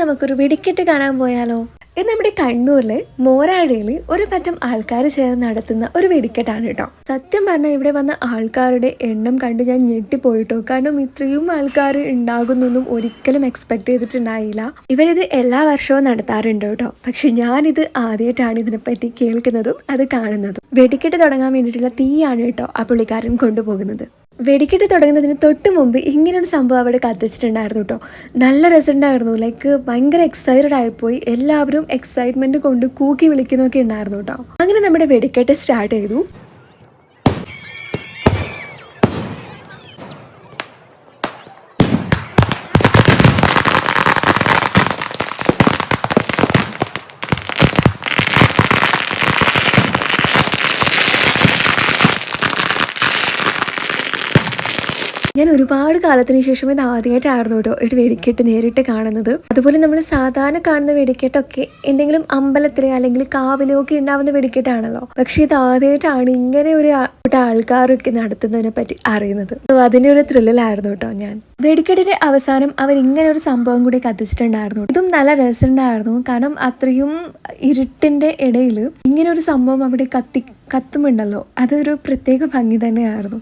നമുക്കൊരു വെടിക്കെട്ട് കാണാൻ പോയാലോ? ഇത് നമ്മുടെ കണ്ണൂരിൽ മോരാടിയിൽ ഒരു പറ്റം ആൾക്കാർ ചേർന്ന് നടത്തുന്ന ഒരു വെടിക്കെട്ടാണ് കേട്ടോ സത്യം പറഞ്ഞാൽ ഇവിടെ വന്ന ആൾക്കാരുടെ എണ്ണം കണ്ട് ഞാൻ ഞെട്ടിപ്പോയിട്ടോ. കാരണം ഇത്രയും ആൾക്കാർ ഉണ്ടാകുന്നൊന്നും ഒരിക്കലും എക്സ്പെക്ട് ചെയ്തിട്ടുണ്ടായില്ല. ഇവരിത് എല്ലാ വർഷവും നടത്താറുണ്ട് കേട്ടോ പക്ഷെ ഞാനിത് ആദ്യമായിട്ടാണ് ഇതിനെപ്പറ്റി കേൾക്കുന്നതും അത് കാണുന്നതും. വെടിക്കെട്ട് തുടങ്ങാൻ വേണ്ടിയിട്ടുള്ള തീയാണ് കേട്ടോ ആ പുള്ളിക്കാരൻ കൊണ്ടുപോകുന്നത്. വെടിക്കെട്ട് തുടങ്ങുന്നതിന് തൊട്ട് മുമ്പ് ഇങ്ങനൊരു സംഭവം അവിടെ കത്തിച്ചിട്ടുണ്ടായിരുന്നു കേട്ടോ. നല്ല രസമുണ്ടായിരുന്നു ലൈക്ക് ഭയങ്കര എക്സൈറ്റഡ് ആയിപ്പോയി. എല്ലാവരും എക്സൈറ്റ്മെന്റ് കൊണ്ട് കൂക്കി വിളിക്കുന്നൊക്കെ ഉണ്ടായിരുന്നു കേട്ടോ. അങ്ങനെ നമ്മുടെ വെടിക്കെട്ട് സ്റ്റാർട്ട് ചെയ്തു. ഞാൻ ഒരുപാട് കാലത്തിന് ശേഷം ഇത് ആദ്യമായിട്ടായിരുന്നു കേട്ടോ ഒരു വെടിക്കെട്ട് നേരിട്ട് കാണുന്നത്. അതുപോലെ നമ്മൾ സാധാരണ കാണുന്ന വെടിക്കെട്ടൊക്കെ എന്തെങ്കിലും അമ്പലത്തിൽ അല്ലെങ്കിൽ കാവിലോ ഒക്കെ ഉണ്ടാവുന്ന വെടിക്കെട്ടാണല്ലോ. പക്ഷെ ഇത് ആദ്യമായിട്ടാണ് ഇങ്ങനെ ഒരു ആൾക്കാരൊക്കെ നടത്തുന്നതിനെ പറ്റി അറിയുന്നത്. അതിന്റെ ഒരു ത്രില്ലിലായിരുന്നു കേട്ടോ ഞാൻ. വെടിക്കെട്ടിന്റെ അവസാനം അവർ ഇങ്ങനെ ഒരു സംഭവം കൂടി കത്തിച്ചിട്ടുണ്ടായിരുന്നു. ഇതും നല്ല രസമുണ്ടായിരുന്നു. കാരണം അത്രയും ഇരുട്ടിന്റെ ഇടയിൽ ഇങ്ങനെ ഒരു സംഭവം അവിടെ കത്തി കത്തുമുണ്ടല്ലോ അതൊരു പ്രത്യേക ഭംഗി തന്നെയായിരുന്നു.